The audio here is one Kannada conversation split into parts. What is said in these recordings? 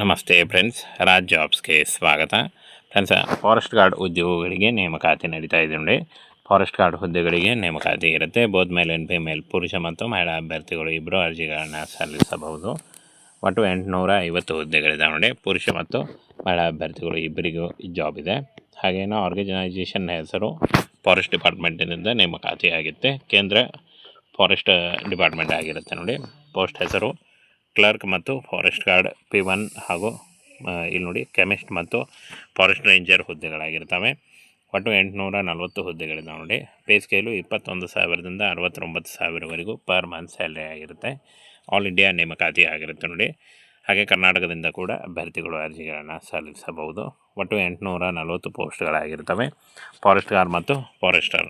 ನಮಸ್ತೆ ಫ್ರೆಂಡ್ಸ್, ರಾಜ್ ಜಾಬ್ಸ್ಗೆ ಸ್ವಾಗತ. ಫ್ರೆಂಡ್ಸ್, ಫಾರೆಸ್ಟ್ ಗಾರ್ಡ್ ಉದ್ಯೋಗಗಳಿಗೆ ನೇಮಕಾತಿ ನಡೀತಾ ಇದೆ ನೋಡಿ. ಫಾರೆಸ್ಟ್ ಗಾರ್ಡ್ ಹುದ್ದೆಗಳಿಗೆ ನೇಮಕಾತಿ ಇರುತ್ತೆ. ಬೋತ್ ಮೇಲ್ ಆ್ಯಂಡ್ ಫಿಮೇಲ್ ಪುರುಷ ಮತ್ತು ಮಹಿಳಾ ಅಭ್ಯರ್ಥಿಗಳು ಇಬ್ಬರು ಅರ್ಜಿಗಳನ್ನು ಸಲ್ಲಿಸಬಹುದು. ಒಟ್ಟು ಎಂಟುನೂರ ಐವತ್ತು ಹುದ್ದೆಗಳಿದೆ ನೋಡಿ. ಪುರುಷ ಮತ್ತು ಮಹಿಳಾ ಅಭ್ಯರ್ಥಿಗಳು ಇಬ್ಬರಿಗೂ ಜಾಬ್ ಇದೆ. ಹಾಗೇನೋ ಆರ್ಗನೈಸೇಷನ್ ಹೆಸರು ಫಾರೆಸ್ಟ್ ಡಿಪಾರ್ಟ್ಮೆಂಟಿನಿಂದ ನೇಮಕಾತಿ ಆಗುತ್ತೆ ಕೇಂದ್ರ ಫಾರೆಸ್ಟ್ ಡಿಪಾರ್ಟ್ಮೆಂಟ್ ಆಗಿರುತ್ತೆ ನೋಡಿ. ಪೋಸ್ಟ್ ಹೆಸರು ಕ್ಲರ್ಕ್ ಮತ್ತು ಫಾರೆಸ್ಟ್ ಗಾರ್ಡ್, ಪಿ ಒನ್ ಹಾಗೂ ಇಲ್ಲಿ ನೋಡಿ ಕೆಮಿಸ್ಟ್ ಮತ್ತು ಫಾರೆಸ್ಟ್ ರೇಂಜರ್ ಹುದ್ದೆಗಳಾಗಿರ್ತವೆ. ಒಟ್ಟು ಎಂಟುನೂರ ನಲವತ್ತು ಹುದ್ದೆಗಳಿದೆ ನೋಡಿ. ಪೇ ಸ್ಕೇಲು ಇಪ್ಪತ್ತೊಂದು ಸಾವಿರದಿಂದ ಅರವತ್ತೊಂಬತ್ತು ಸಾವಿರವರೆಗೂ ಪರ್ ಮಂತ್ ಸ್ಯಾಲ್ರಿ ಆಗಿರುತ್ತೆ. ಆಲ್ ಇಂಡಿಯಾ ನೇಮಕಾತಿ ಆಗಿರುತ್ತೆ ನೋಡಿ. ಹಾಗೆ ಕರ್ನಾಟಕದಿಂದ ಕೂಡ ಅಭ್ಯರ್ಥಿಗಳು ಅರ್ಜಿಗಳನ್ನು ಸಲ್ಲಿಸಬಹುದು. ಒಟ್ಟು ಎಂಟುನೂರ ನಲವತ್ತು ಪೋಸ್ಟ್ಗಳಾಗಿರ್ತವೆ. ಫಾರೆಸ್ಟ್ ಗಾರ್ಡ್ ಮತ್ತು ಫಾರೆಸ್ಟರ್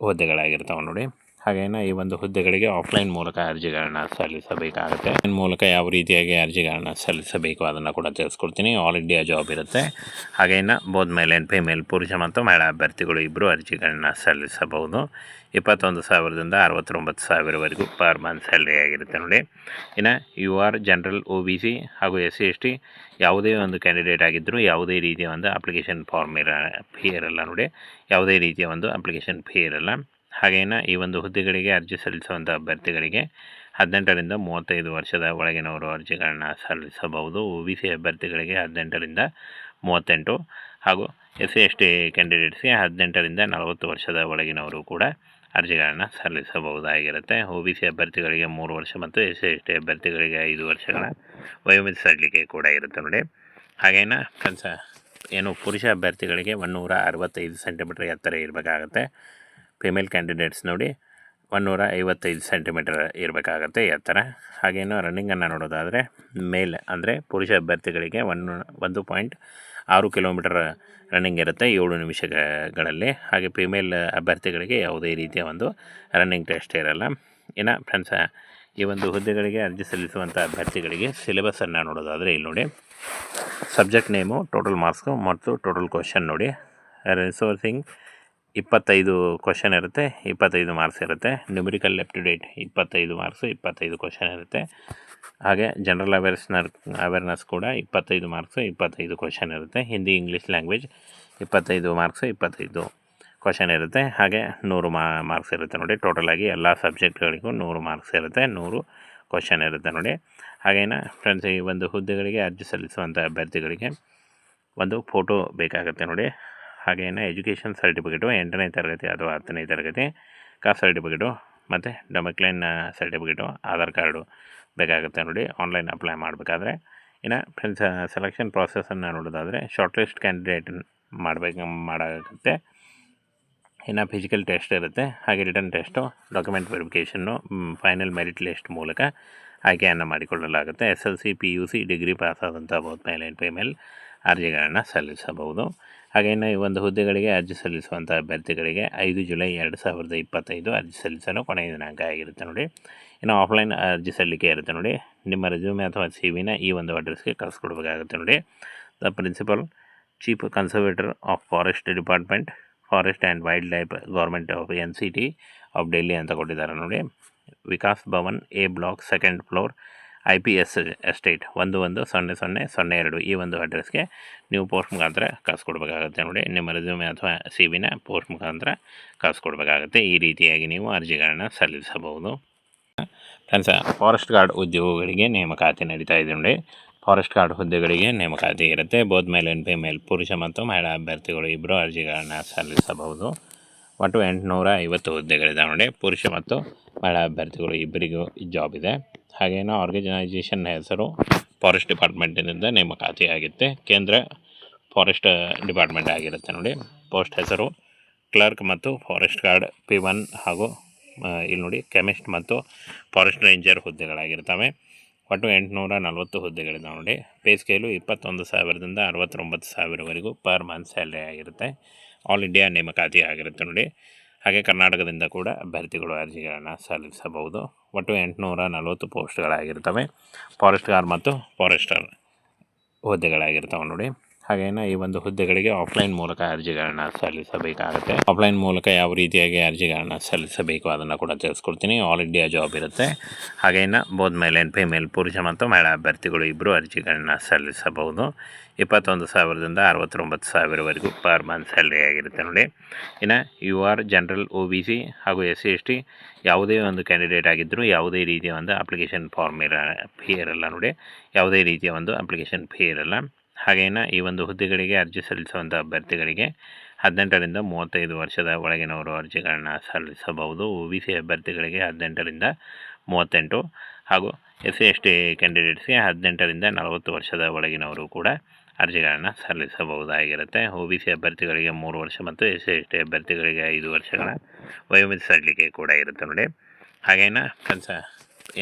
ಹುದ್ದೆಗಳಾಗಿರ್ತವೆ ನೋಡಿ. ಹಾಗೇನ ಈ ಒಂದು ಹುದ್ದೆಗಳಿಗೆ ಆಫ್ಲೈನ್ ಮೂಲಕ ಅರ್ಜಿಗಳನ್ನ ಸಲ್ಲಿಸಬೇಕಾಗುತ್ತೆ. ಮೂಲಕ ಯಾವ ರೀತಿಯಾಗಿ ಅರ್ಜಿಗಳನ್ನ ಸಲ್ಲಿಸಬೇಕು ಅದನ್ನು ಕೂಡ ತಿಳಿಸ್ಕೊಡ್ತೀನಿ. ಆಲ್ ಇಂಡಿಯಾ ಜಾಬ್ ಇರುತ್ತೆ. ಹಾಗೇನ ಬೋದ್ ಮೇಲ್ ಆ್ಯಂಡ್ ಫಿಮೇಲ್ ಪುರುಷ ಮತ್ತು ಮಹಿಳಾ ಅಭ್ಯರ್ಥಿಗಳು ಇಬ್ಬರು ಅರ್ಜಿಗಳನ್ನ ಸಲ್ಲಿಸಬಹುದು. ಇಪ್ಪತ್ತೊಂದು ಸಾವಿರದಿಂದ ಅರವತ್ತೊಂಬತ್ತು ಸಾವಿರವರೆಗೂ ಪರ್ ಮಂತ್ ಸ್ಯಾಲ್ರಿ ಆಗಿರುತ್ತೆ ನೋಡಿ. ಇನ್ನು U R general O B C ಹಾಗೂ ಎಸ್ ಸಿ ಎಸ್ ಟಿ ಯಾವುದೇ ಒಂದು ಕ್ಯಾಂಡಿಡೇಟ್ ಆಗಿದ್ದರೂ ಯಾವುದೇ ರೀತಿಯ ಒಂದು ಅಪ್ಲಿಕೇಶನ್ ಫಾರ್ಮ್ ಇರ ಫೀ ಇರಲ್ಲ ನೋಡಿ. ಯಾವುದೇ ರೀತಿಯ ಒಂದು ಅಪ್ಲಿಕೇಶನ್ ಫೀ ಇರಲ್ಲ. ಹಾಗೇನ ಈ ಒಂದು ಹುದ್ದೆಗಳಿಗೆ ಅರ್ಜಿ ಸಲ್ಲಿಸುವಂಥ ಅಭ್ಯರ್ಥಿಗಳಿಗೆ ಹದಿನೆಂಟರಿಂದ ಮೂವತ್ತೈದು ವರ್ಷದ ಒಳಗಿನವರು ಅರ್ಜಿಗಳನ್ನು ಸಲ್ಲಿಸಬಹುದು. ಒ ಬಿ ಸಿ ಅಭ್ಯರ್ಥಿಗಳಿಗೆ ಹದಿನೆಂಟರಿಂದ ಮೂವತ್ತೆಂಟು ಹಾಗೂ ಎಸ್ ಸಿ ಎಸ್ ಟಿ ಕ್ಯಾಂಡಿಡೇಟ್ಸ್ಗೆ ಹದಿನೆಂಟರಿಂದ ನಲವತ್ತು ವರ್ಷದ ಒಳಗಿನವರು ಕೂಡ ಅರ್ಜಿಗಳನ್ನು ಸಲ್ಲಿಸಬಹುದಾಗಿರುತ್ತೆ. ಒ ಬಿ ಸಿ ಅಭ್ಯರ್ಥಿಗಳಿಗೆ ಮೂರು ವರ್ಷ ಮತ್ತು ಎಸ್ ಸಿ ಎಸ್ ಟಿ ಅಭ್ಯರ್ಥಿಗಳಿಗೆ ಐದು ವರ್ಷಗಳ ವಯೋಮಿತಿ ಸಡಿಲಿಕೆ ಕೂಡ ಇರುತ್ತೆ ನೋಡಿ. ಹಾಗೇನ ಕನ್ಸ ಏನು ಪುರುಷ ಅಭ್ಯರ್ಥಿಗಳಿಗೆ ಒನ್ನೂರ ಅರವತ್ತೈದು ಸೆಂಟಿಮೀಟ್ರ್ ಎತ್ತರ ಇರಬೇಕಾಗತ್ತೆ ಫಿಮೇಲ್ ಕ್ಯಾಂಡಿಡೇಟ್ಸ್ ನೋಡಿ ಒನ್ನೂರ ಐವತ್ತೈದು ಸೆಂಟಿಮೀಟರ್ ಇರಬೇಕಾಗತ್ತೆ ಎತ್ತರ. ಹಾಗೇನು ರನ್ನಿಂಗನ್ನು ನೋಡೋದಾದರೆ ಮೇಲ್ ಅಂದರೆ ಪುರುಷ ಅಭ್ಯರ್ಥಿಗಳಿಗೆ ಒನ್ ಒಂದು ಪಾಯಿಂಟ್ ಆರು ಕಿಲೋಮೀಟರ್ ರನ್ನಿಂಗ್ ಇರುತ್ತೆ ಏಳು ನಿಮಿಷಗಳಲ್ಲಿ. ಹಾಗೆ ಫಿಮೇಲ್ ಅಭ್ಯರ್ಥಿಗಳಿಗೆ ಯಾವುದೇ ರೀತಿಯ ಒಂದು ರನ್ನಿಂಗ್ ಟೆಸ್ಟ್ ಇರಲ್ಲ. ಇನ್ನು ಫ್ರೆಂಡ್ಸ ಈ ಒಂದು ಹುದ್ದೆಗಳಿಗೆ ಅರ್ಜಿ ಸಲ್ಲಿಸುವಂಥ ಅಭ್ಯರ್ಥಿಗಳಿಗೆ ಸಿಲೆಬಸನ್ನು ನೋಡೋದಾದರೆ ಇಲ್ಲಿ ನೋಡಿ. ಸಬ್ಜೆಕ್ಟ್ ನೇಮು ಟೋಟಲ್ ಮಾರ್ಕ್ಸು ಮತ್ತು ಟೋಟಲ್ ಕ್ವಶನ್ ನೋಡಿ. ರಿಸೋರ್ಸಿಂಗ್ ಇಪ್ಪತ್ತೈದು ಕ್ವಶನ್ ಇರುತ್ತೆ, ಇಪ್ಪತ್ತೈದು ಮಾರ್ಕ್ಸ್ ಇರುತ್ತೆ. ನ್ಯೂಮರಿಕಲ್ ಡೇಟ್ ಇಪ್ಪತ್ತೈದು ಮಾರ್ಕ್ಸು ಇಪ್ಪತ್ತೈದು ಕ್ವಶನ್ ಇರುತ್ತೆ. ಹಾಗೆ ಜನರಲ್ ಅವೇರ್ಸ್ನರ್ ಅವೇರ್ನೆಸ್ ಕೂಡ ಇಪ್ಪತ್ತೈದು ಮಾರ್ಕ್ಸು ಇಪ್ಪತ್ತೈದು ಕ್ವಶನ್ ಇರುತ್ತೆ. ಹಿಂದಿ ಇಂಗ್ಲೀಷ್ ಲ್ಯಾಂಗ್ವೇಜ್ ಇಪ್ಪತ್ತೈದು ಮಾರ್ಕ್ಸು ಇಪ್ಪತ್ತೈದು ಕ್ವಶನ್ ಇರುತ್ತೆ. ಹಾಗೆ ನೂರು ಮಾ ಮಾರ್ಕ್ಸ್ ಇರುತ್ತೆ ನೋಡಿ. ಟೋಟಲಾಗಿ ಎಲ್ಲ ಸಬ್ಜೆಕ್ಟ್ಗಳಿಗೂ ನೂರು ಮಾರ್ಕ್ಸ್ ಇರುತ್ತೆ, ನೂರು ಕ್ವಶನ್ ಇರುತ್ತೆ ನೋಡಿ. ಹಾಗೇನ ಫ್ರೆಂಡ್ಸ್ ಈ ಒಂದು ಹುದ್ದೆಗಳಿಗೆ ಅರ್ಜಿ ಸಲ್ಲಿಸುವಂಥ ಅಭ್ಯರ್ಥಿಗಳಿಗೆ ಒಂದು ಫೋಟೋ ಬೇಕಾಗುತ್ತೆ ನೋಡಿ. ಹಾಗೇನೆ ಎಜುಕೇಷನ್ ಸರ್ಟಿಫಿಕೇಟು, ಎಂಟನೇ ತರಗತಿ ಅಥವಾ ಹತ್ತನೇ ತರಗತಿ ಕಾಸ್ಟ್ ಸರ್ಟಿಫಿಕೇಟು, ಮತ್ತು ಡೊಮೆಕ್ಲೈನ್ ಸರ್ಟಿಫಿಕೇಟು, ಆಧಾರ್ ಕಾರ್ಡು ಬೇಕಾಗುತ್ತೆ ನೋಡಿ, ಆನ್ಲೈನ್ ಅಪ್ಲೈ ಮಾಡಬೇಕಾದ್ರೆ. ಇನ್ನು ಫ್ರೆಂಡ್ಸ್ ಸೆಲೆಕ್ಷನ್ ಪ್ರಾಸೆಸನ್ನು ನೋಡೋದಾದರೆ ಶಾರ್ಟ್ ಲಿಸ್ಟ್ ಕ್ಯಾಂಡಿಡೇಟ್ ಮಾಡಬೇಕು, ಮಾಡಾಗುತ್ತೆ. ಇನ್ನು ಫಿಸಿಕಲ್ ಟೆಸ್ಟ್ ಇರುತ್ತೆ, ಹಾಗೆ written test document verification final merit list ಮೂಲಕ ಆಯ್ಕೆಯನ್ನು ಮಾಡಿಕೊಳ್ಳಲಾಗುತ್ತೆ. S L C P U C degree pass ಆದಂಥ ಬೋತ್ ಮೇಲ್ ಆ್ಯಂಡ್ ಅರ್ಜಿಗಳನ್ನು ಸಲ್ಲಿಸಬಹುದು. ಹಾಗೆಯೇ ಈ ಒಂದು ಹುದ್ದೆಗಳಿಗೆ ಅರ್ಜಿ ಸಲ್ಲಿಸುವಂಥ ಅಭ್ಯರ್ಥಿಗಳಿಗೆ ಐದು ಜುಲೈ ಎರಡು ಸಾವಿರದ ಇಪ್ಪತ್ತೈದು ಅರ್ಜಿ ಸಲ್ಲಿಸಲು ಕೊನೆಯ ದಿನಾಂಕ ಆಗಿರುತ್ತೆ ನೋಡಿ. ಇನ್ನು ಆಫ್ಲೈನ್ ಅರ್ಜಿ ಸಲ್ಲಿಕೆ ಇರುತ್ತೆ ನೋಡಿ. ನಿಮ್ಮ ರೆಸ್ಯೂಮೆ ಅಥವಾ ಸಿ ವಿನ ಈ ಒಂದು ಅಡ್ರೆಸ್ಗೆ ಕಳಿಸ್ಕೊಡ್ಬೇಕಾಗುತ್ತೆ ನೋಡಿ. The principal, chief conservator of forest department, forest and wildlife government of N C T of Delhi ಅಂತ ಕೊಟ್ಟಿದ್ದಾರೆ ನೋಡಿ. Vikas Bhavan, A block, second floor I P S estate ಒಂದು ಒಂದು ಸೊನ್ನೆ ಸೊನ್ನೆ ಸೊನ್ನೆ ಎರಡು ಈ ಒಂದು ಅಡ್ರೆಸ್ಗೆ ನೀವು ಪೋಸ್ಟ್ ಮುಖಾಂತರ ಕಳಿಸ್ಕೊಡ್ಬೇಕಾಗುತ್ತೆ ನೋಡಿ. ನಿಮ್ಮ ರೆಸ್ಯೂಮೆ ಅಥವಾ ಸಿ ವಿನ ಪೋಸ್ಟ್ ಮುಖಾಂತರ ಕಳಿಸ್ಕೊಡ್ಬೇಕಾಗುತ್ತೆ ಈ ರೀತಿಯಾಗಿ ನೀವು ಅರ್ಜಿಗಳನ್ನು ಸಲ್ಲಿಸಬಹುದು. ಫ್ರೆಂಡ್ಸ ಫಾರೆಸ್ಟ್ ಗಾರ್ಡ್ ಉದ್ಯೋಗಗಳಿಗೆ ನೇಮಕಾತಿ ನಡೀತಾ ಇದೆ ನೋಡಿ. ಫಾರೆಸ್ಟ್ ಗಾರ್ಡ್ ಹುದ್ದೆಗಳಿಗೆ ನೇಮಕಾತಿ ಇರುತ್ತೆ. ಬೋದ್ ಮೇಲ್ ಆ್ಯಂಡ್ ಫಿಮೇಲ್ ಪುರುಷ ಮತ್ತು ಮಹಿಳಾ ಅಭ್ಯರ್ಥಿಗಳು ಇಬ್ಬರು ಅರ್ಜಿಗಳನ್ನು ಸಲ್ಲಿಸಬಹುದು. ಒಟ್ಟು ಎಂಟುನೂರ ಐವತ್ತು ಹುದ್ದೆಗಳಿದಾವೆ ನೋಡಿ. ಪುರುಷ ಮತ್ತು ಮಹಿಳಾ ಅಭ್ಯರ್ಥಿಗಳು ಇಬ್ಬರಿಗೂ ಜಾಬ್ ಇದೆ. ಹಾಗೇನೋ ಆರ್ಗನೈಜೇಷನ್ ಹೆಸರು ಫಾರೆಸ್ಟ್ ಡಿಪಾರ್ಟ್ಮೆಂಟಿನಿಂದ ನೇಮಕಾತಿ ಆಗುತ್ತೆ. ಕೇಂದ್ರ ಫಾರೆಸ್ಟ್ ಡಿಪಾರ್ಟ್ಮೆಂಟ್ ಆಗಿರುತ್ತೆ ನೋಡಿ. ಪೋಸ್ಟ್ ಹೆಸರು ಕ್ಲರ್ಕ್ ಮತ್ತು ಫಾರೆಸ್ಟ್ ಗಾರ್ಡ್ ಪಿ ಒನ್ ಹಾಗೂ ಇಲ್ಲಿ ನೋಡಿ ಕೆಮಿಸ್ಟ್ ಮತ್ತು ಫಾರೆಸ್ಟ್ ರೇಂಜರ್ ಹುದ್ದೆಗಳಾಗಿರ್ತವೆ. ಒಟ್ಟು ಎಂಟುನೂರ ನಲವತ್ತು ಹುದ್ದೆಗಳಿದ್ದಾವೆ ನೋಡಿ ಪೇ ಸ್ಕೇಲು ಇಪ್ಪತ್ತೊಂದು ಸಾವಿರದಿಂದ ಅರವತ್ತೊಂಬತ್ತು ಸಾವಿರವರೆಗೂ ಪರ್ ಮಂತ್ ಸ್ಯಾಲ್ರಿ ಆಗಿರುತ್ತೆ. ಆಲ್ ಇಂಡಿಯಾ ನೇಮಕಾತಿ ಆಗಿರುತ್ತೆ ನೋಡಿ. ಹಾಗೆ ಕರ್ನಾಟಕದಿಂದ ಕೂಡ ಅಭ್ಯರ್ಥಿಗಳು ಅರ್ಜಿಗಳನ್ನು ಸಲ್ಲಿಸಬಹುದು. ಒಟ್ಟು ಎಂಟುನೂರ ನಲವತ್ತು ಪೋಸ್ಟ್ಗಳಾಗಿರ್ತವೆ ಫಾರೆಸ್ಟ್ ಗಾರ್ಡ್ ಮತ್ತು ಫಾರೆಸ್ಟರ್ ಹುದ್ದೆಗಳಾಗಿರ್ತವೆ ನೋಡಿ. ಹಾಗೇನ ಈ ಒಂದು ಹುದ್ದೆಗಳಿಗೆ ಆಫ್ಲೈನ್ ಮೂಲಕ ಅರ್ಜಿಗಳನ್ನ ಸಲ್ಲಿಸಬೇಕಾಗುತ್ತೆ. ಆಫ್ಲೈನ್ ಮೂಲಕ ಯಾವ ರೀತಿಯಾಗಿ ಅರ್ಜಿಗಳನ್ನ ಸಲ್ಲಿಸಬೇಕು ಅದನ್ನು ಕೂಡ ತಿಳಿಸ್ಕೊಡ್ತೀನಿ. ಆಲ್ ಇಂಡಿಯಾ ಜಾಬ್ ಇರುತ್ತೆ. ಹಾಗೇನ ಬೋದ್ ಮೇಲ್ ಆ್ಯಂಡ್ ಫಿಮೇಲ್ ಪುರುಷ ಮತ್ತು ಮಹಿಳಾ ಅಭ್ಯರ್ಥಿಗಳು ಇಬ್ಬರು ಅರ್ಜಿಗಳನ್ನ ಸಲ್ಲಿಸಬಹುದು. ಇಪ್ಪತ್ತೊಂದು ಸಾವಿರದಿಂದ ಅರವತ್ತೊಂಬತ್ತು ಸಾವಿರವರೆಗೂ ಪರ್ ಮಂತ್ ಸ್ಯಾಲ್ರಿ ಆಗಿರುತ್ತೆ ನೋಡಿ. ಇನ್ನು U R general O B C ಹಾಗೂ ಎಸ್ ಸಿ ಎಸ್ ಟಿ ಯಾವುದೇ ಒಂದು ಕ್ಯಾಂಡಿಡೇಟ್ ಆಗಿದ್ದರೂ ಯಾವುದೇ ರೀತಿಯ ಒಂದು ಅಪ್ಲಿಕೇಶನ್ ಫಾರ್ಮ್ ಇರ ಫೀ ಇರಲ್ಲ ನೋಡಿ. ಯಾವುದೇ ರೀತಿಯ ಒಂದು ಅಪ್ಲಿಕೇಶನ್ ಫೀ ಇರಲ್ಲ. ಹಾಗೇನ ಈ ಒಂದು ಹುದ್ದೆಗಳಿಗೆ ಅರ್ಜಿ ಸಲ್ಲಿಸುವಂಥ ಅಭ್ಯರ್ಥಿಗಳಿಗೆ ಹದಿನೆಂಟರಿಂದ ಮೂವತ್ತೈದು ವರ್ಷದ ಒಳಗಿನವರು ಅರ್ಜಿಗಳನ್ನು ಸಲ್ಲಿಸಬಹುದು. ಒ ಬಿ ಸಿ ಅಭ್ಯರ್ಥಿಗಳಿಗೆ ಹದಿನೆಂಟರಿಂದ ಮೂವತ್ತೆಂಟು ಹಾಗೂ ಎಸ್ ಸಿ ಎಸ್ ಟಿ ಕ್ಯಾಂಡಿಡೇಟ್ಸ್ಗೆ ಹದಿನೆಂಟರಿಂದ ನಲವತ್ತು ವರ್ಷದ ಒಳಗಿನವರು ಕೂಡ ಅರ್ಜಿಗಳನ್ನು ಸಲ್ಲಿಸಬಹುದಾಗಿರುತ್ತೆ. ಒ ಬಿ ಸಿ ಅಭ್ಯರ್ಥಿಗಳಿಗೆ ಮೂರು ವರ್ಷ ಮತ್ತು ಎಸ್ ಸಿ ಎಸ್ ಟಿ ಅಭ್ಯರ್ಥಿಗಳಿಗೆ ಐದು ವರ್ಷಗಳ ವಯೋಮಿತಿ ಸಡಿಲಿಕೆ ಕೂಡ ಇರುತ್ತೆ ನೋಡಿ. ಹಾಗೇನ ಫ್ರೆಂಡ್ಸ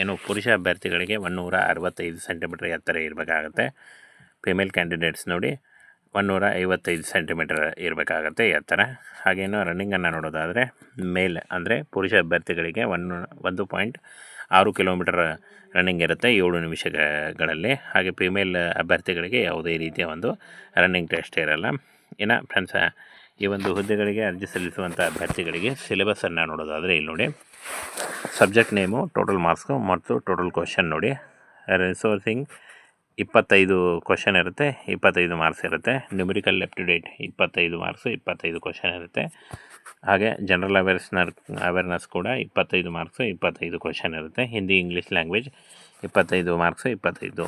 ಏನು ಪುರುಷ ಅಭ್ಯರ್ಥಿಗಳಿಗೆ ಒನ್ನೂರ ಅರವತ್ತೈದು ಸೆಂಟಿಮೀಟ್ರ್ ಎತ್ತರ ಇರಬೇಕಾಗತ್ತೆ. ಫಿಮೇಲ್ ಕ್ಯಾಂಡಿಡೇಟ್ಸ್ ನೋಡಿ ಒನ್ನೂರ ಐವತ್ತೈದು ಸೆಂಟಿಮೀಟರ್ ಇರಬೇಕಾಗತ್ತೆ ಎತ್ತರ. ಹಾಗೇನು ರನ್ನಿಂಗನ್ನು ನೋಡೋದಾದರೆ ಮೇಲ್ ಅಂದರೆ ಪುರುಷ ಅಭ್ಯರ್ಥಿಗಳಿಗೆ ಒನ್ ಒಂದು ಪಾಯಿಂಟ್ ಆರು ಕಿಲೋಮೀಟರ್ ರನ್ನಿಂಗ್ ಇರುತ್ತೆ ಏಳು ನಿಮಿಷಗಳಲ್ಲಿ. ಹಾಗೆ ಫಿಮೇಲ್ ಅಭ್ಯರ್ಥಿಗಳಿಗೆ ಯಾವುದೇ ರೀತಿಯ ಒಂದು ರನ್ನಿಂಗ್ ಟೆಸ್ಟ್ ಇರಲ್ಲ. ಇನ್ನು ಫ್ರೆಂಡ್ಸ್ ಈ ಒಂದು ಹುದ್ದೆಗಳಿಗೆ ಅರ್ಜಿ ಸಲ್ಲಿಸುವಂಥ ಅಭ್ಯರ್ಥಿಗಳಿಗೆ ಸಿಲೆಬಸನ್ನು ನೋಡೋದಾದರೆ ಇಲ್ಲಿ ನೋಡಿ. ಸಬ್ಜೆಕ್ಟ್ ನೇಮು ಟೋಟಲ್ ಮಾರ್ಕ್ಸು ಮತ್ತು ಟೋಟಲ್ ಕ್ವಶನ್ ನೋಡಿ. ರಿಸೋರ್ಸಿಂಗ್ ಇಪ್ಪತ್ತೈದು ಕ್ವಶನ್ ಇರುತ್ತೆ, ಇಪ್ಪತ್ತೈದು ಮಾರ್ಕ್ಸ್ ಇರುತ್ತೆ. ನ್ಯೂಮರಿಕಲ್ ಅಪ್ ಟು ಡೇಟ್ ಇಪ್ಪತ್ತೈದು ಮಾರ್ಕ್ಸು ಇಪ್ಪತ್ತೈದು ಕ್ವಶನ್ ಇರುತ್ತೆ. ಹಾಗೆ ಜನರಲ್ ಅವೇರ್ಸ್ನರ್ ಅವೇರ್ನೆಸ್ ಕೂಡ ಇಪ್ಪತ್ತೈದು ಮಾರ್ಕ್ಸು ಇಪ್ಪತ್ತೈದು ಕ್ವಶನ್ ಇರುತ್ತೆ. ಹಿಂದಿ ಇಂಗ್ಲೀಷ್ ಲ್ಯಾಂಗ್ವೇಜ್ ಇಪ್ಪತ್ತೈದು ಮಾರ್ಕ್ಸು ಇಪ್ಪತ್ತೈದು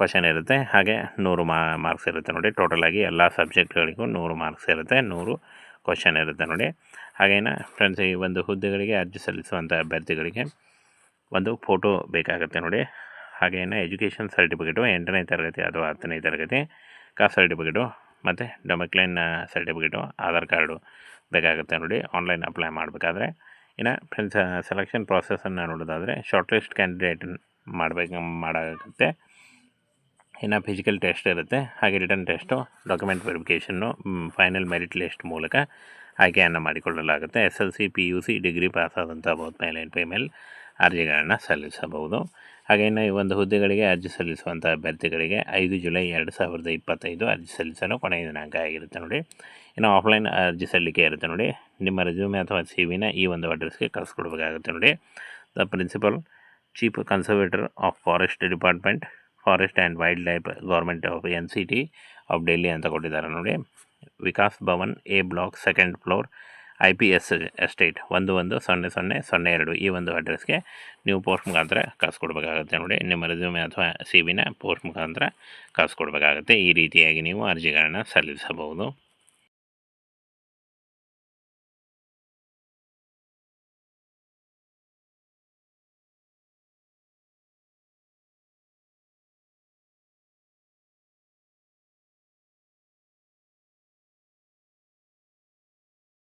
ಕ್ವಶನ್ ಇರುತ್ತೆ. ಹಾಗೆ ನೂರು ಮಾರ್ಕ್ಸ್ ಇರುತ್ತೆ ನೋಡಿ. ಟೋಟಲಾಗಿ ಎಲ್ಲ ಸಬ್ಜೆಕ್ಟ್ಗಳಿಗೂ ನೂರು ಮಾರ್ಕ್ಸ್ ಇರುತ್ತೆ, ನೂರು ಕ್ವಶನ್ ಇರುತ್ತೆ ನೋಡಿ. ಹಾಗೇನ ಫ್ರೆಂಡ್ಸ್ ಈ ಒಂದು ಹುದ್ದೆಗಳಿಗೆ ಅರ್ಜಿ ಸಲ್ಲಿಸುವಂಥ ಅಭ್ಯರ್ಥಿಗಳಿಗೆ ಒಂದು ಫೋಟೋ ಬೇಕಾಗುತ್ತೆ ನೋಡಿ. ಹಾಗೇನೆ ಎಜುಕೇಷನ್ ಸರ್ಟಿಫಿಕೇಟು ಎಂಟನೇ ತರಗತಿ ಅಥವಾ ಹತ್ತನೇ ತರಗತಿ, ಕಾಸ್ಟ್ ಸರ್ಟಿಫಿಕೇಟು ಮತ್ತು ಡೊಮೆಕ್ಲೈನ್ ಸರ್ಟಿಫಿಕೇಟು, ಆಧಾರ್ ಕಾರ್ಡು ಬೇಕಾಗುತ್ತೆ ನೋಡಿ, ಆನ್ಲೈನ್ ಅಪ್ಲೈ ಮಾಡಬೇಕಾದ್ರೆ. ಇನ್ನು ಫ್ರೆಂಡ್ಸ್ ಸೆಲೆಕ್ಷನ್ ಪ್ರಾಸೆಸನ್ನು ನೋಡೋದಾದರೆ ಶಾರ್ಟ್ ಲಿಸ್ಟ್ ಕ್ಯಾಂಡಿಡೇಟ್ ಮಾಡಬೇಕು, ಮಾಡಾಗುತ್ತೆ. ಇನ್ನು ಫಿಸಿಕಲ್ ಟೆಸ್ಟ್ ಇರುತ್ತೆ. ಹಾಗೆ written test document verification final merit list ಮೂಲಕ ಆಯ್ಕೆಯನ್ನು ಮಾಡಿಕೊಳ್ಳಲಾಗುತ್ತೆ. S L C P U C degree pass ಆದಂಥ ಮೇಲೆ ಫಿಮೇಲ್ ಅರ್ಜಿಗಳನ್ನು ಸಲ್ಲಿಸಬಹುದು. ಹಾಗೆಯೇ ಈ ಒಂದು ಹುದ್ದೆಗಳಿಗೆ ಅರ್ಜಿ ಸಲ್ಲಿಸುವಂಥ ಅಭ್ಯರ್ಥಿಗಳಿಗೆ ಐದು ಜುಲೈ ಎರಡು ಸಾವಿರದ ಇಪ್ಪತ್ತೈದು ಅರ್ಜಿ ಸಲ್ಲಿಸಲು ಕೊನೆಯ ದಿನಾಂಕ ಆಗಿರುತ್ತೆ ನೋಡಿ. ಇನ್ನು ಆಫ್ಲೈನ್ ಅರ್ಜಿ ಸಲ್ಲಿಕೆ ಇರುತ್ತೆ ನೋಡಿ. ನಿಮ್ಮ ರೆಸ್ಯೂಮೆ ಅಥವಾ ಸಿ ವಿನ ಈ ಒಂದು ಅಡ್ರೆಸ್ಗೆ ಕಳಿಸ್ಕೊಡ್ಬೇಕಾಗುತ್ತೆ ನೋಡಿ. The principal chief conservator of forest department forest and wildlife government of N C T of Delhi ಅಂತ ಕೊಟ್ಟಿದ್ದಾರೆ ನೋಡಿ. Vikas Bhavan A block second floor I P S estate ಒಂದು ಒಂದು ಸೊನ್ನೆ ಸೊನ್ನೆ ಸೊನ್ನೆ ಎರಡು ಈ ಒಂದು ಅಡ್ರೆಸ್ಗೆ ನೀವು ಪೋಸ್ಟ್ ಮುಖಾಂತರ ಕಳಿಸ್ಕೊಡ್ಬೇಕಾಗುತ್ತೆ ನೋಡಿ. ನಿಮ್ಮ ರೆಸ್ಯೂಮೆ ಅಥವಾ ಸಿ ವಿನ ಪೋಸ್ಟ್ ಮುಖಾಂತರ ಕಳಿಸ್ಕೊಡ್ಬೇಕಾಗುತ್ತೆ ಕೊಡಬೇಕಾಗುತ್ತೆ. ಈ ರೀತಿಯಾಗಿ ನೀವು ಅರ್ಜಿಗಳನ್ನು ಸಲ್ಲಿಸಬಹುದು.